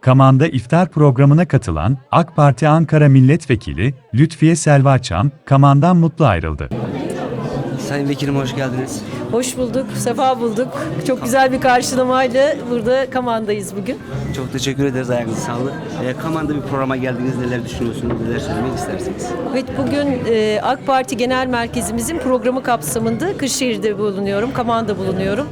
Kaman'da iftar programına katılan AK Parti Ankara Milletvekili Lütfiye Selvaçam, Kaman'dan mutlu ayrıldı. Sayın Vekilim hoş geldiniz. Hoş bulduk, sefa bulduk. Çok güzel bir karşılamayla burada Kaman'dayız bugün. Çok teşekkür ederiz ayağınıza sağlık. Ee, Kaman'da bir programa geldiniz. Neler düşünüyorsunuz? Neler söylemek istersiniz? Evet bugün e, AK Parti Genel Merkezimizin programı kapsamında Kırşehir'de bulunuyorum, Kaman'da bulunuyorum.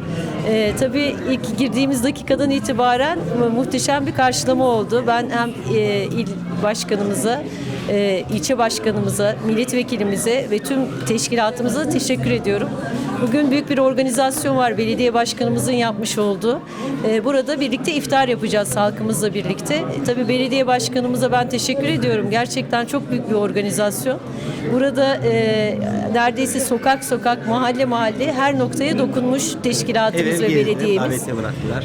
E, tabii ilk girdiğimiz dakikadan itibaren mu- muhteşem bir karşılama oldu. Ben hem e, il başkanımıza, e, ilçe başkanımıza, milletvekilimize ve tüm teşkilatımıza teşekkür ediyorum. Bugün büyük bir organizasyon var belediye başkanımızın yapmış olduğu. E, burada birlikte iftar yapacağız halkımızla birlikte. E, tabii belediye başkanımıza ben teşekkür ediyorum. Gerçekten çok büyük bir organizasyon. Burada e, neredeyse sokak sokak, mahalle mahalle her noktaya dokunmuş teşkilatımız ve belediyemiz.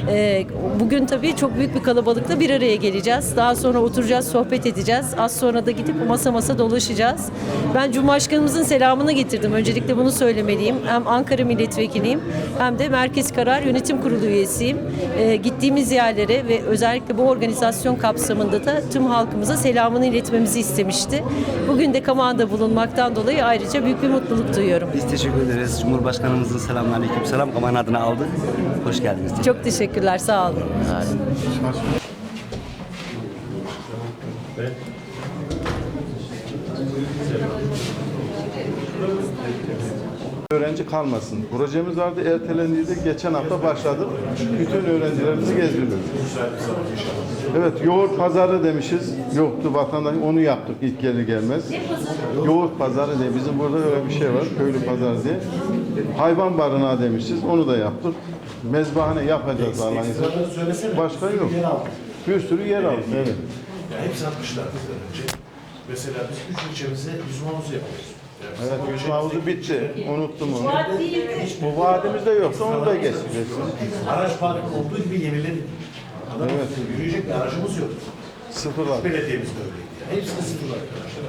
Ee, bugün tabii çok büyük bir kalabalıkla bir araya geleceğiz. Daha sonra oturacağız, sohbet edeceğiz. Az sonra da gidip masa masa dolaşacağız. Ben Cumhurbaşkanımızın selamını getirdim. Öncelikle bunu söylemeliyim. Hem Ankara milletvekiliyim hem de Merkez Karar Yönetim Kurulu üyesiyim. Ee, gittiğimiz yerlere ve özellikle bu organizasyon kapsamında da tüm halkımıza selamını iletmemizi istemişti. Bugün de Kaman'da bulunmaktan dolayı ayrıca büyük bir mutluluk duyuyorum. Biz teşekkür ederiz. Cumhurbaşkanımızın selamünaleyküm aleyküm selam. Kaman adına aldık. Hoş geldiniz. Çok teşekkürler, sağ olun. Öğrenci kalmasın. Projemiz vardı, ertelendiydi. Geçen hafta başladık. Bütün öğrencilerimizi gezdiriyoruz. Evet, yoğurt pazarı demişiz. Yoktu vatandaş, onu yaptık ilk gelir gelmez. Yoğurt pazarı diye, bizim burada öyle bir şey var, köylü pazarı diye. Hayvan barınağı demişiz, onu da yaptık. Mezbahane yapacağız Allah'ın izniyle. Başka yok. Bir sürü yer aldık, evet. Ya hepsi atmışlar bizden önce. Mesela biz üç ilçemize yüzme havuzu yapıyoruz. Evet, yüzme havuzu bitti. Unuttum onu. Bu vaadimizde yoksa onu da geçeceğiz. araç parkının olduğu gibi yeniledik. Adam Evet. Yürüyecek bir aracımız yok. Sıfırlar. Belediyemiz de öyleydi. Yani. Hepsi de sıfır arkadaşlar.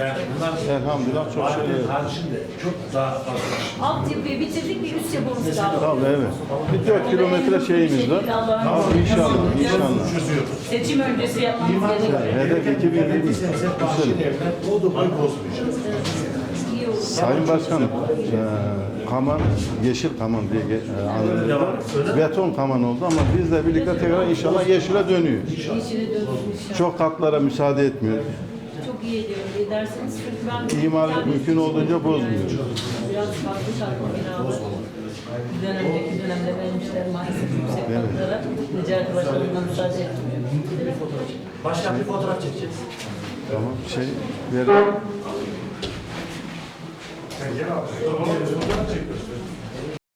Yani bunlar Elhamdülillah çok mahallenin evet. haricinde çok daha fazla. Altyapıyı bitirdik, bir üst yapımız kaldı. Tabii evet. Bir 4 kilometre şeyimiz var. Ama inşallah, inşallah. Çözüyoruz. Seçim öncesi yapmamız gerekiyor. Hedef 2020. Biz hep bahçeli evler o dolayı bozmayacağız. Sayın Başkanım, eee, Kaman, Yeşil Kaman diye eee, anılıyor. Beton Kaman oldu ama bizle birlikte tekrar inşallah yeşile dönüyor. Yeşile dönüşmüş. Çok katlara müsaade etmiyor. Çok iyi ediyorum ederseniz çünkü ben İmar mümkün olduğunca bozmuyor. biraz farklı katma binalar. Bizden önceki dönemde vermişler maalesef yüksek katlara. Necati Başkanı'ndan müsaade etmiyor. Başkan bir fotoğraf çekeceğiz. Tamam, şey, ver. Sen gel abi. Fotoğraf çekiyoruz.